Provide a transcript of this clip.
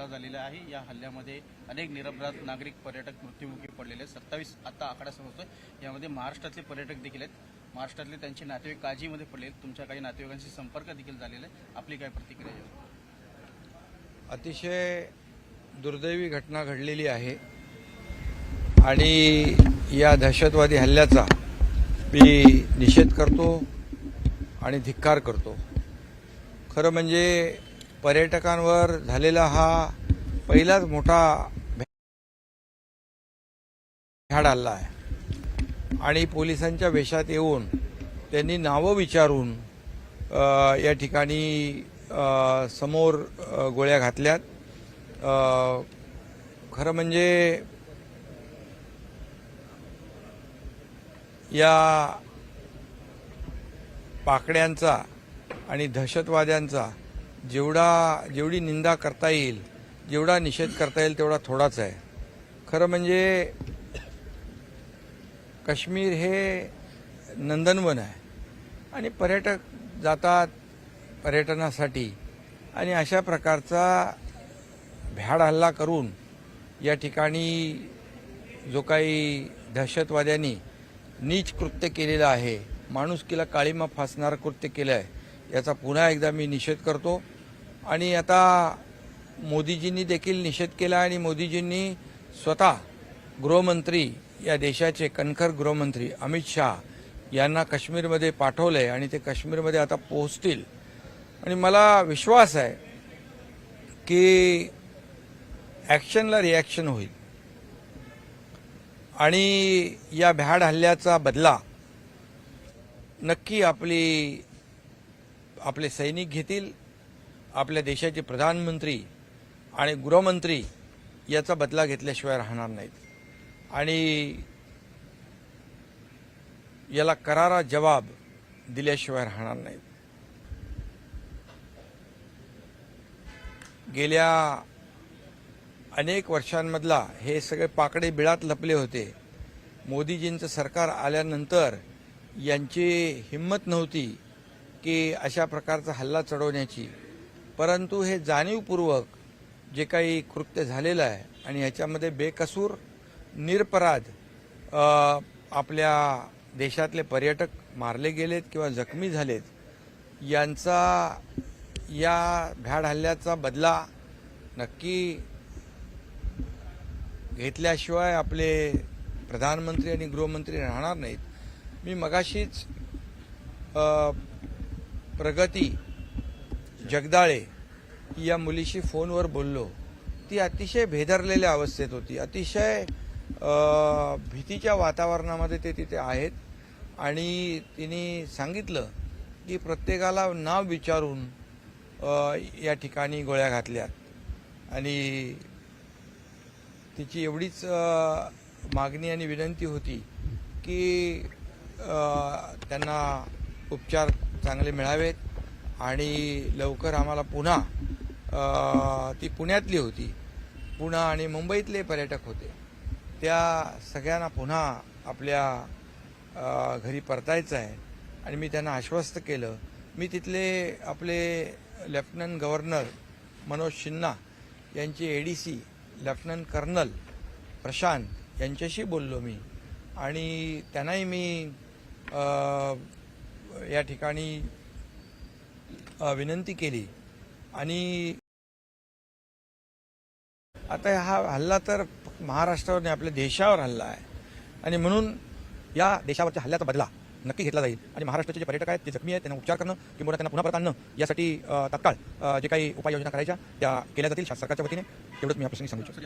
हल्ला झालेला आहे. या हल्ल्यामध्ये अनेक निरपराध नागरिक पर्यटक मृत्युमुखी पडलेले आहेत. सत्तावीस आता आकडा समजतोय यामध्ये महाराष्ट्रातले पर्यटक देखील आहेत. महाराष्ट्रातले त्यांचे नातेवाईक काळजीमध्ये पडले आहेत. तुमच्या काही नातेवाईकांशी संपर्क देखील झालेला आहे. आपली काय प्रतिक्रिया आहे? अतिशय दुर्दैवी घटना घडलेली आहे. आणि या दहशतवादी हल्ल्याचा मी निषेध करतो आणि धिक्कार करतो. खरं म्हणजे पर्यटकांवर झालेला हा पहिलाच मोठा भ्याड हल्ला आहे. आणि पोलिसांच्या वेशात येऊन त्यांनी नावं विचारून या ठिकाणी समोर गोळ्या घातल्यात. खरं म्हणजे या पाकड्यांचा आणि दहशतवाद्यांचा जेवढा जेवढी निंदा करता येईल जेवढा निषेध करता येईल तेवढा थोडाच आहे. खरं म्हणजे काश्मीर हे नंदनवन आहे. आणि पर्यटक जातात पर्यटनासाठी आणि अशा प्रकारचा भ्याड हल्ला करून या ठिकाणी जो काही दहशतवाद्यांनी नीच कृत्य केलेलं आहे माणुसकीला काळीमा फासणारं कृत्य केलं आहे याचा पुन्हा एकदा मी निषेध करतो. आणि आता मोदीजींनी देखील निषेध केला आणि मोदीजींनी स्वतः गृहमंत्री या देशाचे कणखर गृहमंत्री अमित शहा यांना काश्मीरमध्ये पाठवलंय आणि ते काश्मीरमध्ये आता पोहोचतील. आणि मला विश्वास आहे की ॲक्शनला रिॲक्शन होईल. आणि या भ्याड हल्ल्याचा बदला नक्की आपली आपले सैनिक घेतील. आपल्या देशाचे प्रधानमंत्री आणि गृहमंत्री याचा बदला घेतल्याशिवाय राहणार नाहीत. आणि याला करारा जवाब दिल्याशिवाय राहणार नाहीत. गेल्या अनेक वर्षांमधला हे सगळे पाकडे बिळात लपले होते. मोदीजींचं सरकार आल्यानंतर यांची हिंमत नव्हती की अशा प्रकारचा हल्ला चढवण्याची. परंतु हे जाणीवपूर्वक जे काही कृत्य झालेलं आहे आणि ह्याच्यामध्ये बेकसूर निरपराध आपल्या देशातले पर्यटक मारले गेलेत किंवा जखमी झालेत यांचा या भ्याड हल्ल्याचा बदला नक्की घेतल्याशिवाय आपले प्रधानमंत्री आणि गृहमंत्री राहणार नाहीत. मी मगाशीच प्रगती जगदाळे या मुलीशी फोनवर बोललो. ती अतिशय भेदरलेल्या अवस्थेत होती. अतिशय भीतीच्या वातावरणामध्ये ते तिथे आहेत. आणि तिने सांगितलं की प्रत्येकाला नाव विचारून या ठिकाणी गोळ्या घातल्यात. आणि तिची एवढीच मागणी आणि विनंती होती की त्यांना उपचार चांगले मिळावेत. आणि लवकर आम्हाला पुन्हा ती पुण्यातली होती. पुणा आणि मुंबईतले पर्यटक होते. त्या सगळ्यांना पुन्हा आपल्या घरी परतायचं आहे. आणि मी त्यांना आश्वस्त केलं. मी तिथले आपले लेफ्टनंट गव्हर्नर मनोज सिन्हा यांचे A D C lieutenant colonel Prashant यांच्याशी बोललो मी. आणि त्यांनाही मी या ठिकाणी विनंती केली. आणि आता हा हल्ला तर महाराष्ट्रावर नाही आपल्या देशावर हल्ला आहे. आणि म्हणून या देशावरच्या हल्ल्याचा बदला नक्की घेतला जाईल. आणि महाराष्ट्राचे जे पर्यटक आहेत ते जखमी आहेत त्यांना उपचार करणं किंवा त्यांना पुन्हा परत आणणं यासाठी तत्काळ तात्काळ जे काही उपाययोजना करायच्या त्या केल्या जातील सरकारच्या वतीने. तेवढंच मी या प्रसंगी सांगू शकतो